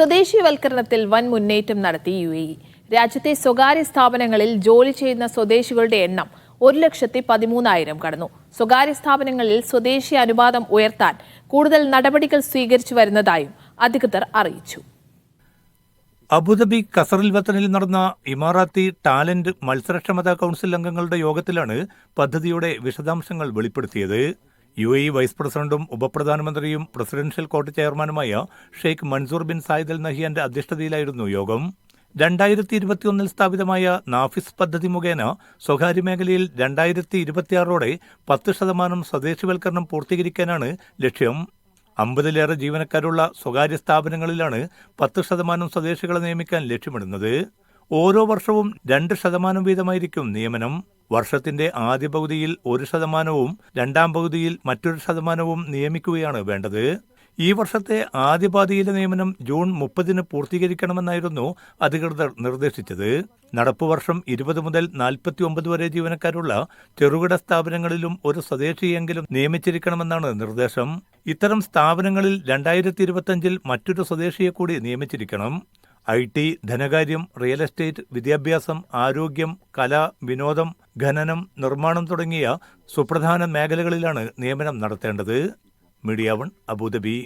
സ്വദേശിവൽക്കരണത്തിൽ വൻ മുന്നേറ്റം നടത്തി യു എ ഇ. രാജ്യത്തെ സ്വകാര്യ സ്ഥാപനങ്ങളിൽ ജോലി ചെയ്യുന്ന സ്വദേശികളുടെ എണ്ണം ഒരു ലക്ഷത്തി പതിമൂന്നായിരം കടന്നു. സ്വകാര്യ സ്ഥാപനങ്ങളിൽ സ്വദേശി അനുപാതം ഉയർത്താൻ കൂടുതൽ നടപടികൾ സ്വീകരിച്ചു വരുന്നതായും അധികൃതർ അറിയിച്ചു. അബുദാബി കസറിൽ വത്തനിൽ നടന്ന ഇമാറാത്തി ടാലന്റ് മത്സരക്ഷമതാ കൗൺസിൽ അംഗങ്ങളുടെ യോഗത്തിലാണ് പദ്ധതിയുടെ വിശദാംശങ്ങൾ വെളിപ്പെടുത്തിയത്. യു എ വൈസ് പ്രസിഡന്റും ഉപപ്രധാനമന്ത്രിയും പ്രസിഡൻഷ്യൽ കോർട്ട് ചെയർമാനുമായ Sheikh Mansour bin Zayed Al നഹിയാന്റെ അധ്യക്ഷതയിലായിരുന്നു യോഗം. രണ്ടായിരത്തി ഇരുപത്തിയൊന്നിൽ സ്ഥാപിതമായ നാഫിസ് പദ്ധതി മുഖേന സ്വകാര്യ മേഖലയിൽ രണ്ടായിരത്തി ഇരുപത്തിയാറോടെ പത്ത് ശതമാനം സ്വദേശിവൽക്കരണം പൂർത്തീകരിക്കാനാണ് ലക്ഷ്യം. അമ്പതിലേറെ ജീവനക്കാരുള്ള സ്വകാര്യ സ്ഥാപനങ്ങളിലാണ് പത്ത് ശതമാനം സ്വദേശികളെ നിയമിക്കാൻ ലക്ഷ്യമിടുന്നത്. ഓരോ വർഷവും രണ്ട് ശതമാനം വീതമായിരിക്കും നിയമനം. വർഷത്തിന്റെ ആദ്യ പകുതിയിൽ ഒരു ശതമാനവും രണ്ടാം പകുതിയിൽ മറ്റൊരു ശതമാനവും നിയമിക്കുകയാണ് വേണ്ടത്. ഈ വർഷത്തെ ആദ്യ പാതിയിലെ നിയമനം ജൂൺ മുപ്പതിന് പൂർത്തീകരിക്കണമെന്നായിരുന്നു അധികൃതർ നിർദ്ദേശിച്ചത്. നടപ്പു വർഷം ഇരുപത് മുതൽ നാൽപ്പത്തി ഒമ്പത് വരെ ജീവനക്കാരുള്ള ചെറുകിട സ്ഥാപനങ്ങളിലും ഒരു സ്വദേശിയെങ്കിലും നിയമിച്ചിരിക്കണമെന്നാണ് നിർദ്ദേശം. ഇത്തരം സ്ഥാപനങ്ങളിൽ രണ്ടായിരത്തി ഇരുപത്തിയഞ്ചിൽ മറ്റൊരു സ്വദേശിയെ കൂടി നിയമിച്ചിരിക്കണം. ഐ ടി ധനകാര്യം റിയൽ എസ്റ്റേറ്റ് വിദ്യാഭ്യാസം ആരോഗ്യം കല വിനോദം ഖനനം നിർമ്മാണം തുടങ്ങിയ സുപ്രധാന മേഖലകളിലാണ് നിയമനം നടത്തേണ്ടത്. Media one Abu Dhabi.